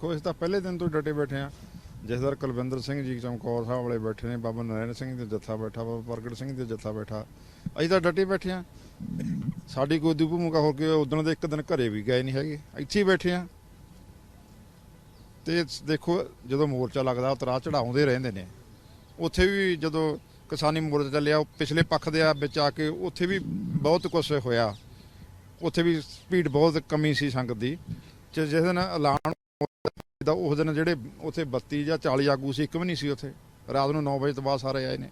ਦੇਖੋ, ਇਸ ਤਾਂ ਪਹਿਲੇ ਦਿਨ ਤੋਂ ਡਟੇ ਬੈਠੇ ਆ ਜਸਦਰ ਕੁਲਵਿੰਦਰ ਸਿੰਘ ਜੀ ਚਮਕੌਰ ਸਾਹਿਬ ਵਾਲੇ ਬੈਠੇ ਨੇ, ਬਾਬਾ ਨਰੈਣ ਸਿੰਘ ਦੇ ਜੱਥਾ ਬੈਠਾ, ਬਾਬਾ ਪ੍ਰਗਟ ਸਿੰਘ ਦੇ ਜੱਥਾ ਬੈਠਾ। ਅਸੀਂ ਤਾਂ ਡਟੇ ਬੈਠੇ ਆ ਸਾਡੀ ਕੋਈ ਦੀ ਭੂਮਿਕਾ ਹੋ ਕੇ ਉਦੋਂ ਦੇ ਇੱਕ ਦਿਨ ਘਰੇ ਵੀ ਗਏ ਨਹੀਂ ਹੈਗੇ। ਇੱਥੇ ਹੀ ਬੈਠੇ ਆ ਤੇ ਦੇਖੋ, ਜਦੋਂ ਮੋਰਚਾ ਲੱਗਦਾ ਉਤਰਾ ਚੜਾਉਂਦੇ ਰਹਿੰਦੇ ਨੇ। ਉੱਥੇ ਵੀ ਜਦੋਂ ਕਿਸਾਨੀ ਮੋਰਚਾ ਚੱਲਿਆ, ਉਹ ਪਿਛਲੇ ਪੱਖ ਦੇ ਆ ਵਿੱਚ ਆ ਕੇ ਉੱਥੇ ਵੀ ਬਹੁਤ ਕੁਝ ਹੋਇਆ। ਉੱਥੇ ਵੀ ਸਪੀਡ ਬਹੁਤ ਕਮੀ ਸੀ ਸੰਗਤ ਦੀ। ਤੇ ਜਿਸ ਦਿਨ ਐਲਾਨ ਦਾ ਉਸ ਦਿਨ ਜਿਹੜੇ ਉੱਥੇ 32 ਜਾਂ 40 ਆਗੂ ਸੀ, ਇੱਕ ਵੀ ਨਹੀਂ ਸੀ ਉੱਥੇ। ਰਾਤ ਨੂੰ 9 ਵਜੇ ਤੋਂ ਬਾਅਦ ਸਾਰੇ ਆਏ ਨੇ।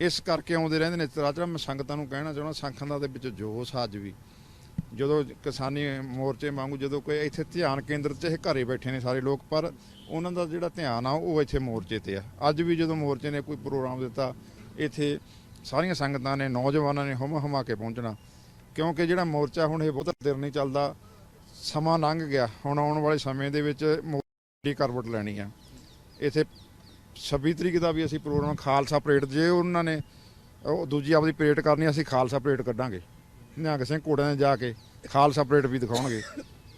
ਇਸ ਕਰਕੇ ਆਉਂਦੇ ਰਹਿੰਦੇ ਨੇ। ਤਰਾਜਰਾ ਮੈਂ ਸੰਗਤਾਂ ਨੂੰ ਕਹਿਣਾ ਚਾਹੁੰਦਾ, ਸੰਖਾਂ ਦੇ ਵਿੱਚ ਜੋਸ਼ ਅੱਜ ਵੀ। ਜਦੋਂ ਕਿਸਾਨੀ ਮੋਰਚੇ ਵਾਂਗੂ ਜਦੋਂ ਕੋਈ ਇੱਥੇ ਧਿਆਨ ਕੇਂਦਰ 'ਚ ਇਹ ਘਰੇ ਬੈਠੇ ਨੇ ਸਾਰੇ ਲੋਕ, ਪਰ ਉਹਨਾਂ ਦਾ ਜਿਹੜਾ ਧਿਆਨ ਆ, ਉਹ ਇੱਥੇ ਮੋਰਚੇ ਤੇ ਆ। ਅੱਜ ਵੀ ਜਦੋਂ ਮੋਰਚੇ ਨੇ ਕੋਈ ਪ੍ਰੋਗਰਾਮ ਦਿੱਤਾ, ਇੱਥੇ ਸਾਰੀਆਂ ਸੰਗਤਾਂ ਨੇ, ਨੌਜਵਾਨਾਂ ਨੇ ਹਮ ਹਮਾ ਕੇ ਪਹੁੰਚਣਾ। ਕਿਉਂਕਿ ਜਿਹੜਾ ਮੋਰਚਾ ਹੁਣ ਇਹ ਬਹੁਤ ਦੇਰ ਨਹੀਂ ਚੱਲਦਾ ਸਮਾਂ ਲੰਘ ਗਿਆ। ਹੁਣ ਆਉਣ ਵਾਲੇ ਸਮੇਂ ਦੇ ਵਿੱਚ ਮੋਦੀ ਕਰਵਟ ਲੈਣੀ ਆ। ਇੱਥੇ 26 ਤਰੀਕ ਦਾ ਵੀ ਅਸੀਂ ਪ੍ਰੋਗਰਾਮ ਖਾਲਸਾ ਪਰੇਡ, ਜੇ ਉਹਨਾਂ ਨੇ ਉਹ ਦੂਜੀ ਆਪਦੀ ਪਰੇਡ ਕਰਨੀ, ਅਸੀਂ ਖਾਲਸਾ ਪਰੇਡ ਕੱਢਾਂਗੇ। ਨਿਹੰਗ ਸਿੰਘ ਘੋੜਿਆਂ 'ਤੇ ਜਾ ਕੇ ਖਾਲਸਾ ਪਰੇਡ ਵੀ ਦਿਖਾਉਣਗੇ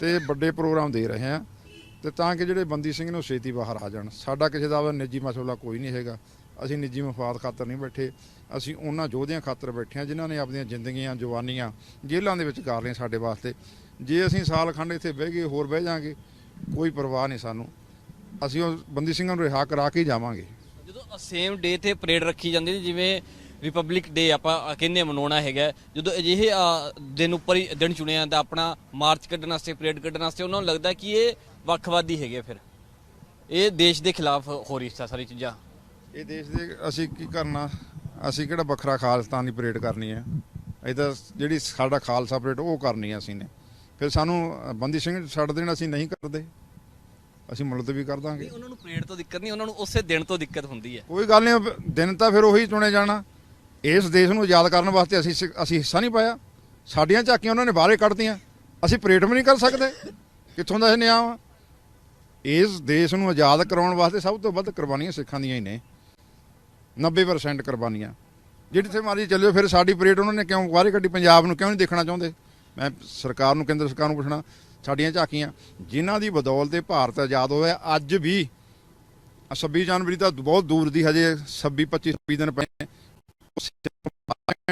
ਤੇ ਵੱਡੇ ਪ੍ਰੋਗਰਾਮ ਦੇ ਰਹੇ ਆ। ਤੇ ਤਾਂ ਕਿ ਜਿਹੜੇ ਬੰਦੀ ਸਿੰਘ ਨੂੰ ਛੇਤੀ ਬਾਹਰ ਆ ਜਾਣ। ਸਾਡਾ ਕਿਸੇ ਦਾ ਨਿੱਜੀ ਮਸਲਾ ਕੋਈ ਨਹੀਂ ਹੈਗਾ। ਅਸੀਂ ਨਿੱਜੀ ਮਫਾਦ ਖਾਤਰ ਨਹੀਂ ਬੈਠੇ। ਅਸੀਂ ਉਹਨਾਂ ਯੋਧਿਆਂ ਖਾਤਰ ਬੈਠੇ ਹਾਂ ਜਿਨ੍ਹਾਂ ਨੇ ਆਪਣੀਆਂ ਜ਼ਿੰਦਗੀਆਂ, ਜਵਾਨੀਆਂ ਜੇਲ੍ਹਾਂ ਦੇ ਵਿੱਚ ਕਰ ਲਈਆਂ ਸਾਡੇ ਵਾਸਤੇ। ਜੇ ਅਸੀਂ ਸਾਲ ਖੰਡ ਇੱਥੇ ਬਹਿ ਗਏ, ਹੋਰ ਬਹਿ ਜਾਾਂਗੇ, ਕੋਈ ਪਰਵਾਹ ਨਹੀਂ ਸਾਨੂੰ। ਅਸੀਂ ਉਹ ਬੰਦੀ ਸਿੰਘਾਂ ਨੂੰ ਰਿਹਾ ਕਰਾ ਕੇ ਜਾਵਾਂਗੇ। ਜਦੋਂ ਸੇਮ ਡੇ ਤੇ ਪਰੇਡ ਰੱਖੀ ਜਾਂਦੀ ਜਿਵੇਂ ਰਿਪਬਲਿਕ ਡੇ ਆਪਾਂ ਕਹਿੰਦੇ ਮਨਾਉਣਾ ਹੈਗਾ। ਜਦੋਂ ਅਜਿਹੇ ਦਿਨ ਉੱਪਰ ਹੀ ਦਿਨ ਚੁਣਿਆ ਜਾਂਦਾ, ਆਪਣਾ ਮਾਰਚ ਕੱਢਣ ਵਾਸਤੇ ਪਰੇਡ ਕੱਢਣ ਵਾਸਤੇ, ਉਹਨਾਂ ਨੂੰ ਲੱਗਦਾ ਕਿ ਇਹ ਵੱਖਵਾਦੀ ਹੈਗੇ ਫਿਰ। ਇਹ ਦੇਸ਼ ਦੇ ਖਿਲਾਫ ਹੋ ਰਹੀ ਸਾ ਸਾਰੀ ਚੀਜ਼ਾਂ। ਇਹ ਦੇਸ਼ ਦੇ ਅਸੀਂ ਕੀ ਕਰਨਾ? ਅਸੀਂ ਕਿਹੜਾ ਵੱਖਰਾ ਖਾਲਸਤਾਨ ਦੀ ਪਰੇਡ ਕਰਨੀ ਹੈ? ਇਹ ਤਾਂ ਜਿਹੜੀ ਸਾਡਾ ਖਾਲਸਾ ਪਰੇਡ ਉਹ ਕਰਨੀ ਹੈ ਅਸੀਂ ਨੇ। ਫਿਰ ਸਾਨੂੰ ਬੰਦੀ ਸਿੰਘ ਛੱਡ ਦੇਣ ਅਸੀਂ ਨਹੀਂ ਕਰਦੇ। ਅਸੀਂ ਮੁਲਤਵੀ ਕਰ ਦਾਂਗੇ। ਉਹਨਾਂ ਨੂੰ ਪਰੇਡ ਤੋਂ ਦਿੱਕਤ ਨਹੀਂ ਉਹਨਾਂ ਨੂੰ ਉਸੇ ਦਿਨ ਤੋਂ ਦਿੱਕਤ ਹੁੰਦੀ ਹੈ। ਕੋਈ ਗੱਲ ਨਹੀਂ ਦਿਨ ਤਾਂ ਫਿਰ ਉਹੀ ਚੁਣੇ ਜਾਣਾ। ਇਸ ਦੇਸ਼ ਨੂੰ ਆਜ਼ਾਦ ਕਰਨ ਵਾਸਤੇ ਅਸੀਂ ਅਸੀਂ ਹਿੱਸਾ ਨਹੀਂ ਪਾਇਆ। ਸਾਡੀਆਂ ਝਾਕੀਆਂ ਉਹਨਾਂ ਨੇ ਬਾਹਰੇ ਕੱਢਤੀਆਂ। ਅਸੀਂ ਪਰੇਡ ਵੀ ਨਹੀਂ ਕਰ ਸਕਦੇ। ਕਿੱਥੋਂ ਦਾ ਇਹ ਨਿਆਂ ਇਸ ਦੇਸ਼ ਨੂੰ ਆਜ਼ਾਦ ਕਰਾਉਣ ਵਾਸਤੇ ਸਭ ਤੋਂ ਵੱਧ ਕੁਰਬਾਨੀਆਂ ਸਿੱਖਾਂ ਦੀਆਂ ਹੀ ਨੇ। 90% ਕੁਰਬਾਨੀਆਂ। ਜਿੱਥੇ ਮਾਰੀ ਚੱਲਿਓ, ਫਿਰ ਸਾਡੀ ਪਰੇਡ ਉਹਨਾਂ ਨੇ ਕਿਉਂ ਬਾਹਰੇ ਕੱਢੀ? ਪੰਜਾਬ ਨੂੰ ਕਿਉਂ ਨਹੀਂ ਦੇਖਣਾ ਚਾਹੁੰਦੇ? ਮੈਂ ਸਰਕਾਰ ਨੂੰ, ਕੇਂਦਰ ਸਰਕਾਰ ਨੂੰ ਪੁੱਛਣਾ, ਸਾਡੀਆਂ ਝਾਕੀਆਂ, ਜਿਨ੍ਹਾਂ ਦੀ ਬਦੌਲਤ ਇਹ ਭਾਰਤ ਆਜ਼ਾਦ ਹੋਇਆ, ਅੱਜ ਵੀ ਆਹ 26 ਜਨਵਰੀ ਤਾਂ ਬਹੁਤ ਦੂਰ ਦੀ, ਹਜੇ 26 25 26 ਦਿਨ ਪਏ ਨੇ। ਉਸ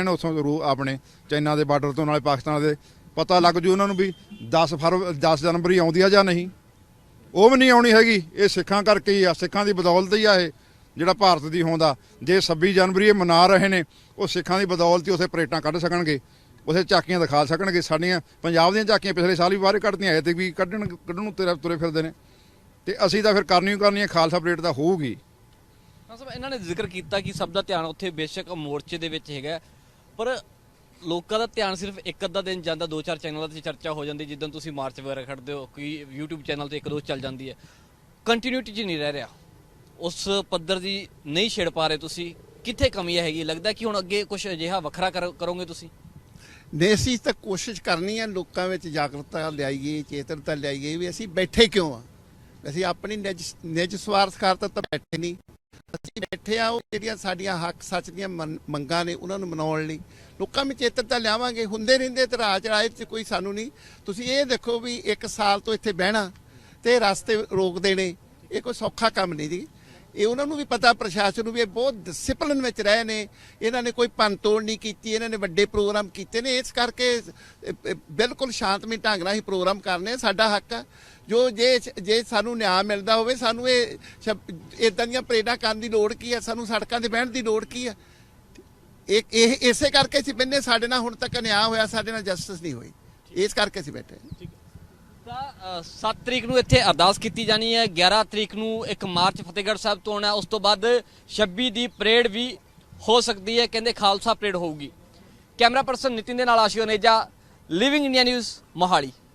ਉਥੋਂ ਰੂ, ਆਪਣੇ ਚਾਈਨਾ ਦੇ ਬਾਰਡਰ ਤੋਂ, ਨਾਲੇ ਪਾਕਿਸਤਾਨ ਦੇ। ਪਤਾ ਲੱਗ ਜੂ ਉਹਨਾਂ ਨੂੰ ਵੀ 10 ਫਰਵ 10 ਜਨਵਰੀ ਆਉਂਦੀ ਆ ਜਾਂ ਨਹੀਂ। ਉਹ ਵੀ ਨਹੀਂ ਆਉਣੀ ਹੈਗੀ। ਇਹ ਸਿੱਖਾਂ ਕਰਕੇ ਹੀ ਆ, ਸਿੱਖਾਂ ਦੀ ਬਦੌਲਤ ਹੀ ਆ ਇਹ। ਜਿਹੜਾ ਭਾਰਤ ਦੀ ਹੋਂਦਾ ਜੇ 26 ਜਨਵਰੀ ਇਹ ਮਨਾ ਰਹੇ ਨੇ, ਉਹ ਸਿੱਖਾਂ ਦੀ ਬਦੌਲਤ ਹੀ ਉਥੇ ਪਰੇਟਾਂ ਕੱਢ ਸਕਣਗੇ। ਉਥੇ ਝਾਕੀਆਂ ਦਿਖਾ ਸਕਣਗੇ। ਸਾਡੀਆਂ ਪੰਜਾਬ ਦੀਆਂ ਝਾਕੀਆਂ ਪਿਛਲੇ ਸਾਲ ਵੀ ਬਾਹਰ ਕੱਢਦੀਆਂ ਆਏ ਤੇ ਵੀ ਕੱਢਣ ਕੱਢਣ ਨੂੰ ਤੁਰੇ ਤੁਰੇ ਫਿਰਦੇ ਨੇ। ਤੇ ਅਸੀਂ ਤਾਂ ਫਿਰ ਕਰਨੀ ਕਰਨੀ ਹੈ ਖਾਲਸਾ ਪਰੇਡ ਤਾਂ ਹੋਊਗੀ। ਹਾਂ, ਸਭ ਇਹਨਾਂ ਨੇ ਜ਼ਿਕਰ ਕੀਤਾ ਕਿ ਸਭ ਦਾ ਧਿਆਨ ਉੱਥੇ ਬੇਸ਼ੱਕ ਮੋਰਚੇ ਦੇ ਵਿੱਚ ਹੈਗਾ। ਪਰ ਲੋਕਾਂ ਦਾ ਧਿਆਨ ਸਿਰਫ ਇੱਕ ਅੱਧਾ ਦਿਨ ਜਾਂਦਾ, ਦੋ ਚਾਰ ਚੈਨਲਾਂ ਤੇ ਚਰਚਾ ਹੋ ਜਾਂਦੀ ਜਿੱਦਾਂ ਤੁਸੀਂ ਮਾਰਚ ਵਗੈਰਾ ਖੜਦੇ ਹੋ ਕਿ YouTube ਚੈਨਲ ਤੇ ਇੱਕ ਦੋ ਚੱਲ ਜਾਂਦੀ ਹੈ। ਕੰਟੀਨਿਊਟੀ 'ਚ ਨਹੀਂ ਰਹਿ ਰਿਹਾ। ਉਸ ਪੱਧਰ ਦੀ ਨਹੀਂ ਛੇੜ ਪਾ ਰਹੇ ਤੁਸੀਂ? ਕਿੱਥੇ ਕਮੀ ਹੈਗੀ? ਲੱਗਦਾ ਕਿ ਹੁਣ ਅੱਗੇ ਕੁਝ ਅਜਿਹਾ ਵੱਖਰਾ ਕਰ- ਕਰੋਗੇ ਤੁਸੀਂ? ਨੇ ਅਸੀਂ ਤਾਂ ਕੋਸ਼ਿਸ਼ ਕਰਨੀ ਹੈ ਲੋਕਾਂ ਵਿੱਚ ਜਾਗਰੂਕਤਾ ਲਿਆਈਏ, ਚੇਤਨਤਾ ਲਿਆਈਏ ਵੀ ਅਸੀਂ ਬੈਠੇ ਕਿਉਂ ਆ? ਅਸੀਂ ਆਪਣੀ ਨਿੱਜ, ਨਿਜ ਸਵਾਰਥ ਖਾਤਰ ਤਾਂ ਬੈਠੇ ਨਹੀਂ। ਅਸੀਂ ਬੈਠੇ ਆ, ਉਹ ਜਿਹੜੀਆਂ ਸਾਡੀਆਂ ਹੱਕ, ਸੱਚ ਦੀਆਂ ਮੰਨ- ਮੰਗਾਂ ਨੇ, ਉਹਨਾਂ ਨੂੰ ਮਨਾਉਣ ਲਈ। ਲੋਕਾਂ ਵਿੱਚ ਚੇਤਨਤਾ ਲਿਆਵਾਂਗੇ। ਹੁੰਦੇ ਰਹਿੰਦੇ ਤਰਾ ਚੜਾਏ ਚ ਕੋਈ ਸਾਨੂੰ ਨਹੀਂ। ਤੁਸੀਂ ਇਹ ਦੇਖੋ ਵੀ ਇੱਕ ਸਾਲ ਤੋਂ ਇੱਥੇ ਬਹਿਣਾ ਤੇ ਰਸਤੇ ਰੋਕ ਦੇਣੇ, ਇਹ ਕੋਈ ਸੌਖਾ ਕੰਮ ਨਹੀਂ ਜੀ। ਇਹ ਉਹਨਾਂ ਨੂੰ ਵੀ ਪਤਾ, ਪ੍ਰਸ਼ਾਸਨ ਨੂੰ ਵੀ ਇਹ ਬਹੁਤ ਡਿਸਪਲਿਨ ਵਿੱਚ ਰਹੇ ਨੇ। ਇਹਨਾਂ ਨੇ ਕੋਈ ਪੰਤੋੜ ਨਹੀਂ ਕੀਤੀ, ਇਹਨਾਂ ਨੇ ਵੱਡੇ ਪ੍ਰੋਗਰਾਮ ਕੀਤੇ ਨੇ। ਇਸ ਕਰਕੇ ਬਿਲਕੁਲ ਸ਼ਾਂਤਮਈ ਢੰਗ ਨਾਲ ਹੀ ਪ੍ਰੋਗਰਾਮ ਕਰਨੇ ਆ। ਸਾਡਾ ਹੱਕ ਆ। ਜੋ ਜੇ ਜੇ ਸਾਨੂੰ ਨਿਆਂ ਮਿਲਦਾ ਹੋਵੇ, ਸਾਨੂੰ ਇਹ ਇਦਾਂ ਦੀਆਂ ਪਰੇਡਾਂ ਕਰਨ ਦੀ ਲੋੜ ਕੀ ਆ? ਸਾਨੂੰ ਸੜਕਾਂ ਤੇ ਬਹਿਣ ਦੀ ਲੋੜ ਕੀ ਆ? ਇਹ ਇਹ, ਇਸੇ ਕਰਕੇ ਅਸੀਂ ਬੰਨੇ ਸਾਡੇ ਨਾਲ ਹੁਣ ਤੱਕ ਨਿਆਂ ਹੋਇਆ, ਸਾਡੇ ਨਾਲ ਜਸਟਿਸ ਨਹੀਂ ਹੋਈ। ਇਸ ਕਰਕੇ ਅਸੀਂ ਬੈਠੇ ਤਾਂ 7 ਤਰੀਕ ਨੂੰ ਇੱਥੇ ਅਰਦਾਸ ਕੀਤੀ ਜਾਣੀ ਹੈ 11 ਤਰੀਕ ਨੂੰ ਇੱਕ ਮਾਰਚ ਫਤਿਹਗੜ੍ਹ ਸਾਹਿਬ ਤੋਂ ਆਉਣਾ ਉਸ ਤੋਂ ਬਾਅਦ 26 ਦੀ ਪਰੇਡ ਵੀ ਹੋ ਸਕਦੀ ਹੈ, ਕਹਿੰਦੇ ਖਾਲਸਾ ਪਰੇਡ ਹੋਊਗੀ। ਕੈਮਰਾ ਪਰਸਨ ਨਿਤਿਨ ਦੇ ਨਾਲ ਆਸ਼ੀਓ ਨੇਜਾ ਲਿਵਿੰਗ ਇੰਡੀਆ ਨਿਊਜ਼ ਮੋਹਾਲੀ।